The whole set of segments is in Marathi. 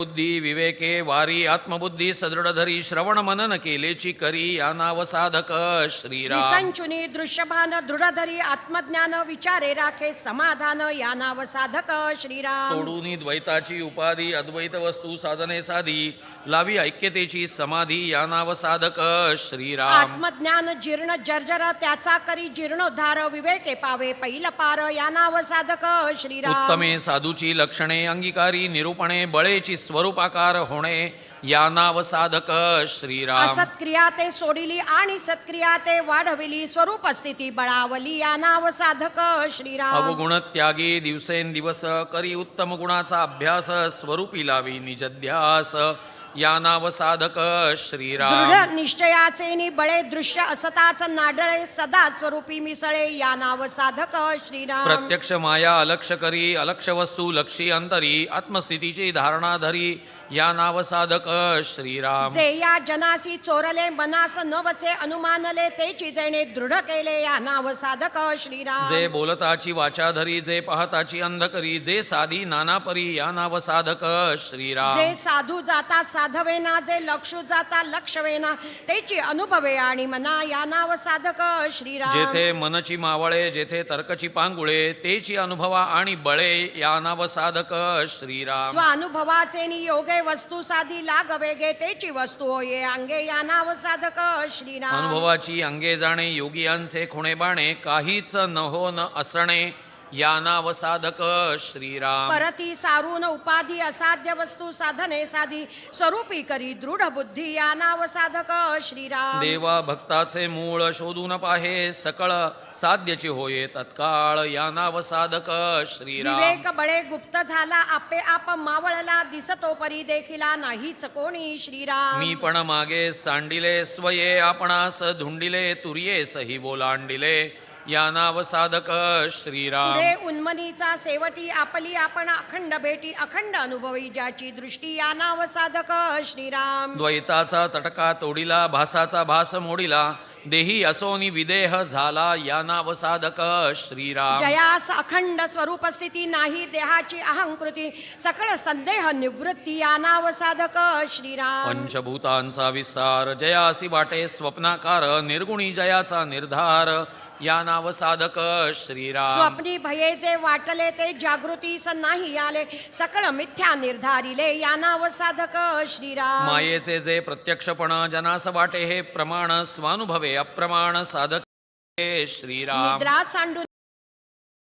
बुद्धी विवेके वारी आत्मबुद्धी सदृढ धरी श्रवण मनन केलेची करी या नाव साधक श्रीराम. विसंचुनी दृश्यभान दृढधरी आत्मज्ञान विचारे राखे समाधान या नाव साधक श्रीराम. तोडून द्वैताची उपाधी अद्वैत वस्तू साधने साधी लावी ऐक्यतेची समाधी या नाव साधक श्रीराम. आत्मज्ञान जीर्ण जर्जर त्याचा करी जीर्णोद्धार विवेके पावे पैल पार या नाव साधक श्रीराम. उत्तमे साधूची लक्षणे अंगीकारी निरूपणे बळेची स्वरूपाकार होणे या नाव साधक श्रीराम. असत्क्रिया ते सोडिली आणि सत्क्रिया ते वाढविली स्वरूप स्थिती बळावली या नाव साधक श्रीराम. अवगुण त्यागी दिवसेंदिवस करी उत्तम गुणाचा अभ्यास स्वरूपी लावी निजध्यास. या नाव साधक श्रीराम. निश्चयाचे नि बळे दृश्य असताच नाडळे सदा स्वरूपी मिसळे. या नाव साधक श्रीराम. प्रत्यक्ष माया अलक्ष करी अलक्ष वस्तू लक्षी अंतरी आत्मस्थितीची धारणा धरी. या नाव साधक श्रीराम. जे या जनासी चोरले मनास नवचे अनुमानले तेची जेणे दृढ केले या नाव साधक श्रीराम. जे बोलताची वाचा धरी जे पाहताची अंध करी जे साधी नाना परी या नाव साधक श्रीराम. जे साधू जाता साधवेना जे लक्षू जाता लक्षवेना तेची अनुभवे आणि मना या नाव साधक श्रीराम. जेथे मनची मावळे जेथे तर्कची पांगुळे तेची अनुभवा आणि बळे या नाव साधक श्रीराम. स्वानुभवाचे नि वस्तू साधी लाग वेगे तेची वस्तू होये. अंगे या नाव साधक श्रीना अनुभवाची अंगे जाणे योगियांचे खुणे बाणे काहीच न हो न असणे. या नाव साधक श्रीराम। परती सारून उपाधी असाध्य वस्तू साधने साधी स्वरूपी करी दृढ बुद्धी या नाव साधक श्रीराम। देवा भक्ताचे मूळ शोधून पाहे सकळ साध्यची होये तत्काळ या नाव साधक श्रीराम। विवेक बळे गुप्त झाला आपे आप मावळला दिसतो परी देखिला नाहीच कोणी श्रीराम। मी पण मागे सांडिले स्वये आपणास धुंडिले तुर्ये सही बोलांडिले। या नाव साधक श्रीराम. उन्मनीचा सेवटी आपली आपण अखंड भेटी अखंड अनुभवी ज्याची दृष्टी या नाव साधक श्रीराम. द्वैताचा तटका तोडिला भासाचा भास मोडिला देही असोनी विदेह झाला या नाव साधक श्रीराम. जयास अखंड स्वरूप स्थिती नाही देहाची अहंकृती सकळ संदेह निवृत्ती या नाव साधक श्रीराम. पंचभूतांचा विस्तार जयासी वाटे स्वप्नाकार निर्गुणी जयाचा निर्धार या नाव साधक श्रीराम. स्वप्नी भये जे वाटले ते जागृतीस नाही आले सकळ मिथ्या निर्धारिले या नाव साधक श्रीराम. मायेचे जे प्रत्यक्षपण जनास वाटे हे प्रमाण स्वानुभवे अप्रमाण साधक श्रीराम. निद्रा सांडून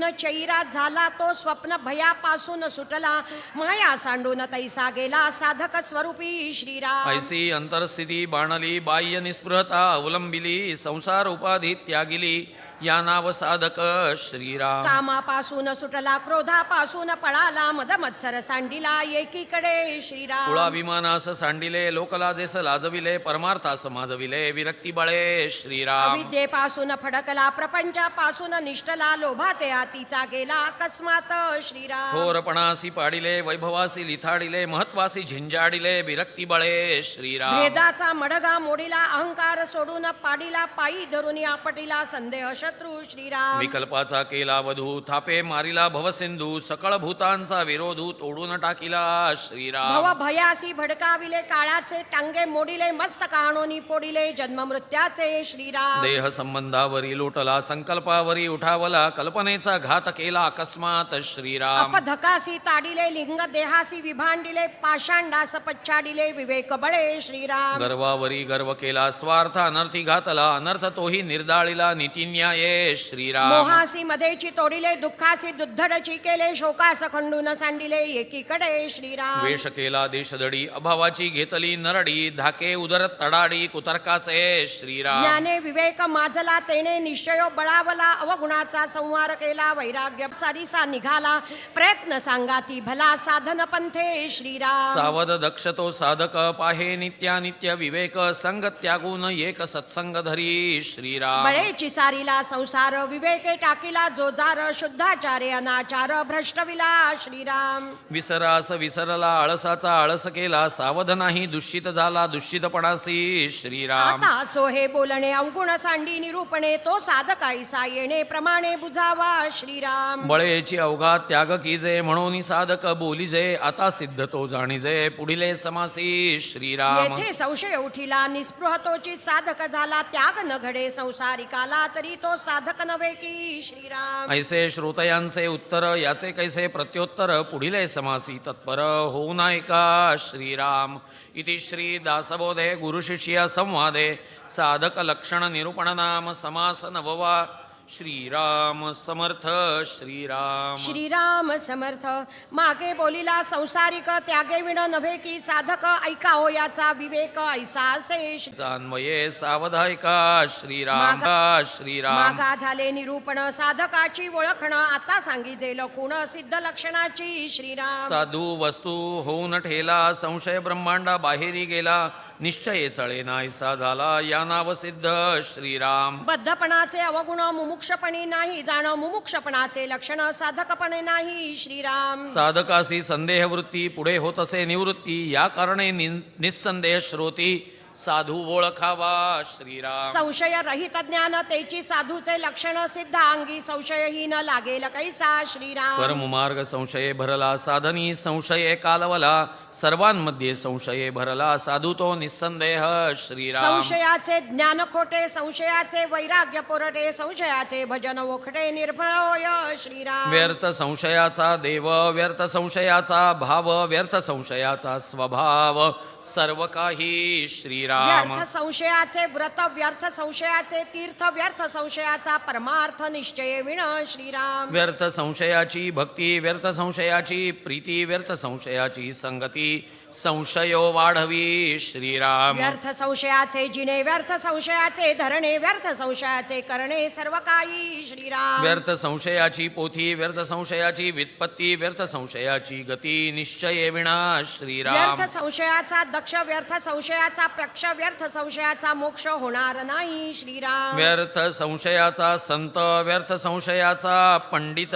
चैरा झाला तो स्वप्न भयापासून सुटला. माया सांडून तैसा गेला साधक स्वरूपी श्रीराम. ऐसी अंतरस्थिती बाणली बाह्य निस्पृहता अवलंबिली संसार उपाधी त्यागिली. या नाव साधक श्रीराम. कामापासून सुटला क्रोधापासून पळाला मद मत्सर सांडिला एकीकडे श्रीराम. कुळाभिमानास सांडिले लोकलाजेस लाजविले परमार्थास माजविले विरक्ती बळे श्रीराम. अविद्येपासून फडकला प्रपंचापासून निष्ठला लोभाचे हातीचा गेला अकस्मात श्रीराम. थोरपणासी पाडिले वैभवासी लिथाडिले महत्वासी झिंजाडिले विरक्ती बळे श्रीराम. भेदाचा मडगा मोडीला अहंकार सोडून पाडीला पायी धरून आपटीला संदेह शत्रू श्रीराम। विकल्पाचा केला वधू थापे मारिला भवसिंधू सकळ भूतांचा विरोधू तोडून टाकिला श्रीराम। भव भयासी भडकाविले काळाचे टांगे मोडिले मस्तक आणोनी फोडिले जन्म मृत्याचे श्रीराम। देह संबंधावरी लोटला संकल्पावरी उठावला कल्पनेचा घात केला अकस्मात श्रीराम। अपधकासी ताडिले लिंग देहासी विभांडिले पाषांडास पच्छाडिले विवेक बळे श्रीराम। गर्वावरी गर्व केला स्वार्थ अनर्थी घातला अनर्थ तोही निर्दाळीला नितीन्याये श्रीराम। मोहासी मधेची तोडिले दुःखासी दुद्धडची केले शोकास खंडून सांडिले एकीकडे श्रीराम। वेश केला देशदडी अभावाची घेतली नरडी धाके उदर तडाडी कुतर्काचे श्रीराम। ज्ञाने विवेक माजला तेने निश्चयो बळावला अवगुणाचा संहार केला वैराग्य सारीसा निघाला प्रयत्न सांगाती भला साधन पंथे श्रीराम। सावध दक्ष तो साधक पाहे नित्यानित्य विवेक संग त्यागून एक सत्संग धरी श्रीराम। बळेची सारीला संसार विवेके टाकिला जो जार शुद्धाचारे अनाचार भ्रष्टविला श्रीराम. विसरास विसरला आळसाचा आळस केला सावध नाही दुष्टित झाला दुष्टितपणासी श्रीराम. आता सो हे बोलणे अवगुण सांडी निरूपणे तो साधकाईसा येणे प्रमाणे बुजावा श्रीराम. बळेची अवघात त्याग कीजे म्हणून साधक बोलिजे आता सिद्ध तो जाणीजे पुढिले समासी श्रीराम. येथे संशय उठिला निस्पृहतोची साधक झाला त्याग न घडे संसारिकाला तरी तो साधक नव्हे की श्रीराम. ऐसे श्रोतयांचे उत्तर याचे कैसे प्रत्युत्तर पुढील समासी तत्पर. होऊ नायका श्रीराम? इति श्री दासबोधे गुरुशिष्य संवादे. साधक लक्षण निरूपण नाम समास नववा श्रीराम समर्थ श्रीराम। श्रीराम समर्थ मागे बोलिला संसारिक त्यागे विण नव्हे की साधक ऐकाओ याचा विवेक ऐसा श्री- अन्वये सावधायका श्रीराम श्रीराम। मागा झाले निरूपण साधकाची ओळखण आता सांगितले लकुण सिद्ध लक्षणाची श्रीराम. साधू वस्तू होऊन ठेला संशय ब्रह्मांडा बाहेरी गेला निश्चय चळे नाहीसा झाला या नाव सिद्ध श्रीराम. बद्धपणाचे अवगुण मुमुक्षपणी नाही जाण मुमुक्षपणाचे लक्षण साधकपणे नाही श्रीराम. साधकासी संदेह वृत्ती पुढे होत असे निवृत्ती या कारणे निस्संदेह श्रोती साधू ओळखावा श्रीराम. संशय रहित ज्ञान तेची साधूचे लक्षण सिद्ध अंगी संशयहीन लागेल कैसा श्रीराम. कर्ममार्ग संशये भरला साधनी संशये कालवला सर्वांमध्ये संशये भरला साधू तो निस्संदेह श्रीराम. संशयाचे ज्ञान खोटे संशयाचे वैराग्य पोरटे संशयाचे भजन ओखटे निर्भळ होय श्रीराम. व्यर्थ संशयाचा देव व्यर्थ संशयाचा भाव व्यर्थ संशयाचा स्वभाव सर्व काही श्रीराम। व्यर्थ संशयाचे व्रत व्यर्थ संशयाचे तीर्थ व्यर्थ संशयाचा परमार्थ निश्चय विण श्रीराम। व्यर्थ संशयाची भक्ती व्यर्थ संशयाची प्रीती व्यर्थ संशयाची संगती। संशयो वाढवी श्रीराम. व्यर्थ संशयाचे जिने व्यर्थ संशयाचे धरणे व्यर्थ संशयाचे करणे सर्व काही श्रीराम. व्यर्थ संशयाची पोथी व्यर्थ संशयाची व्युत्पत्ती व्यर्थ संशयाची गती निश्चय विना श्रीराम. व्यर्थ संशयाचा दक्ष व्यर्थ संशयाचा प्रक्ष व्यर्थ संशयाचा मोक्ष होणार नाही श्रीराम. व्यर्थ संशयाचा संत व्यर्थ संशयाचा पंडित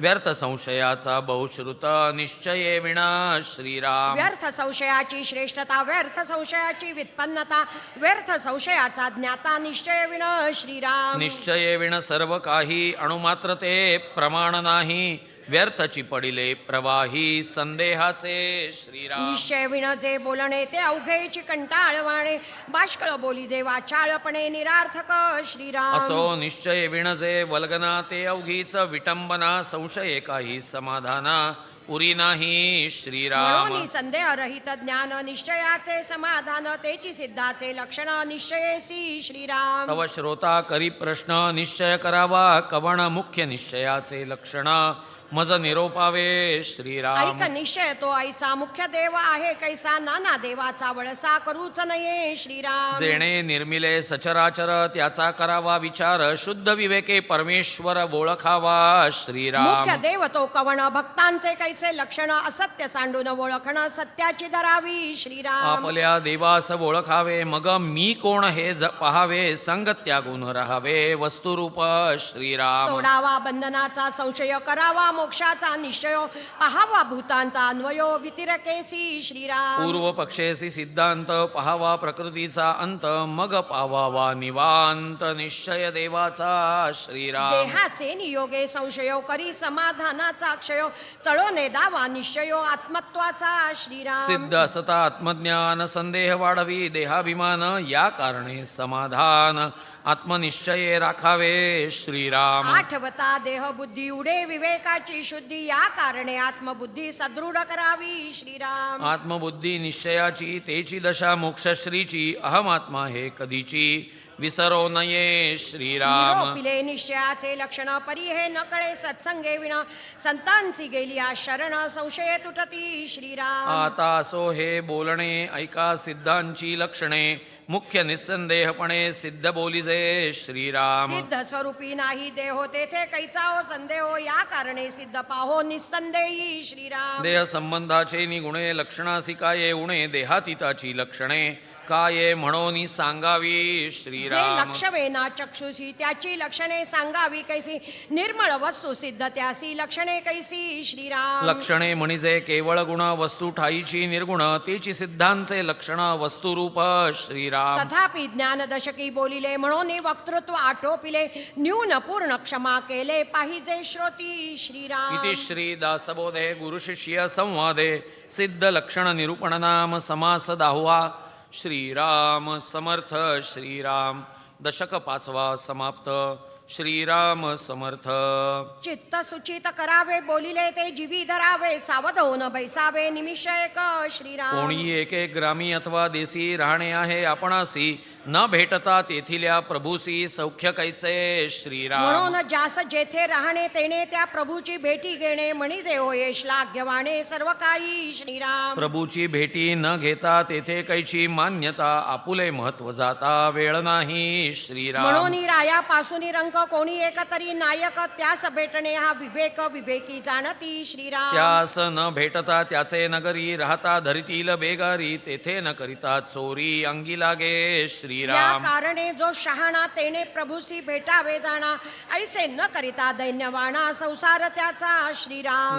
व्यर्थ संशयाचा बहुश्रुत निश्चय विना श्रीराम. व्यर्थ संशयाची श्रेष्ठता व्यर्थ संशयाची व्युत्पन्नता व्यर्थ संशयाचा ज्ञाता निश्चय विण श्रीराम. निश्चय विण सर्व काही अणुमात्र ते प्रमाण नाही. व्यर्थची पडिले प्रवाही संदेहाचे श्रीराम. निश्चय विण जे बोलणे ते अवघेची कंटाळवाणे बाष्कळ बोली जे वाचाळपणे निरार्थक श्रीराम. असो निश्चय विणजे वल्गना ते अवघीच विटंबना संशये काही समाधाना. उरी नाही श्रीराम. संदेह रहित ज्ञान निश्चयाचे समाधान तेची सिद्धाचे लक्षण निश्चयेसी श्रीराम. तव श्रोता करी प्रश्न निश्चय करावा कवण मुख्य निश्चयाचे लक्षण मज निरोपावे श्रीराम ऐक निश्चय तो ऐसा मुख्य देव आहे कैसा नाना देवाचा वळसा करूच नये श्रीराम जेणे निर्मिले सचराचर त्याचा करावा विचार शुद्ध विवेके परमेश्वर ओळखावा श्रीराम मुख्य देव तो कवण भक्तांचे कैसे लक्षण असत्य सांडून ओळखण सत्याची धरावी श्रीराम आपल्या देवास ओळखावे मग मी कोण हे ज पहावे संग त्यागून राहावे वस्तुरूप श्रीराम तोडावा बंधनाचा संशय करावा मोक्षाचा निश्चय पहावा भूतांचा अन्वयो वितिरकेसी श्रीराम. पूर्व पक्षेसी सिद्धांत पहावा प्रकृतीचा अंत मग पावावा निवांत निश्चय देवाचा श्रीराम. देहाचे नियोगे संशयो करी समाधानाचा क्षय चळोने दावा निश्चयो आत्मत्वाचा श्रीराम. सिद्ध असता आत्मज्ञान संदेह वाढवी देहाभिमान या कारणे समाधान. आत्मनिश्चये राखावे श्रीराम. आठवता देह बुद्धी उडे विवेकाची शुद्धी या कारणे आत्मबुद्धी सदृढ करावी श्रीराम. आत्मबुद्धी निश्चयाची तेची दशा मोक्षश्रीची अहमात्मा हे कधीची? विसरो नये श्रीराम। निरोपिले निश्चयाचे लक्षण परी हे न कळे सत्संगे विण संतांची गेली आ शरण संशय तुटती श्रीराम। आता असो हे बोलणे ऐका सिद्धांची लक्षणे। मुख्य निस्संदेहपणे सिद्ध बोलिजे श्रीराम। सिद्ध स्वरूपी नाही देहो तेथे कैचा हो संदेहो या कारणे सिद्ध पाहो निसंदेही श्रीराम। देह संबंधाचे निगुणे लक्षणासी काय उणे देहातीताची लक्षणे। काय म्हणून सांगावी जे श्रीराम लक्षवेना चक्षुषी त्याची लक्षणे सांगावी कैसी. निर्मळ वस्तू सिद्ध त्यासी लक्षणे कैसी श्रीराम. लक्षणे म्हणजे केवळ गुण वस्तू ठाईची निर्गुण तीची सिद्धांचे लक्षण वस्तुरूप श्रीराम. तथापि ज्ञान दशकी बोलिले म्हणून वक्तृत्व आटोपिले न्यून पूर्ण क्षमा केले पाहिजे श्रोती श्रीराम. इति श्री दासबोधे गुरुशिष्य संवादे सिद्ध लक्षण निरूपण नाम समास दहावा श्रीराम समर्थ श्रीराम. दशक पाचवा समाप्त. श्रीराम समर्थ। चित्त सुचित करावे बोलिले ते जीवी धरावे सावध होऊन बैसावे निमिष एक श्रीराम। कोणी एक एक ग्रामी अथवा देसी राहणे आहे आपणासी न भेटता तेथील्या प्रभूसी सौख्य कैचे श्रीराम। म्हणून जास जेथे राहणे तेने त्या प्रभूची भेटी घेणे म्हणजे होय श्लाघ्यवाणे सर्व काही श्रीराम। प्रभूची भेटी न घेता तेथे कैची मान्यता आपुले महत्त्व जाता वेळ नाही श्रीराम। म्हणून रायापासून रंक कोणी एक तरी नायक त्यास भेटणे हा विवेक विवेकी जाणती श्रीराम. त्यास न भेटता त्याचे नगरी राहता धरितील बेगारी तेथे न करिता चोरी अंगी लागे या श्रीराम. कारणे जो शहाणा तेने प्रभूसी भेटावे जाणा ऐसे न करिता दैन्यवाणा संसार त्याचा श्रीराम.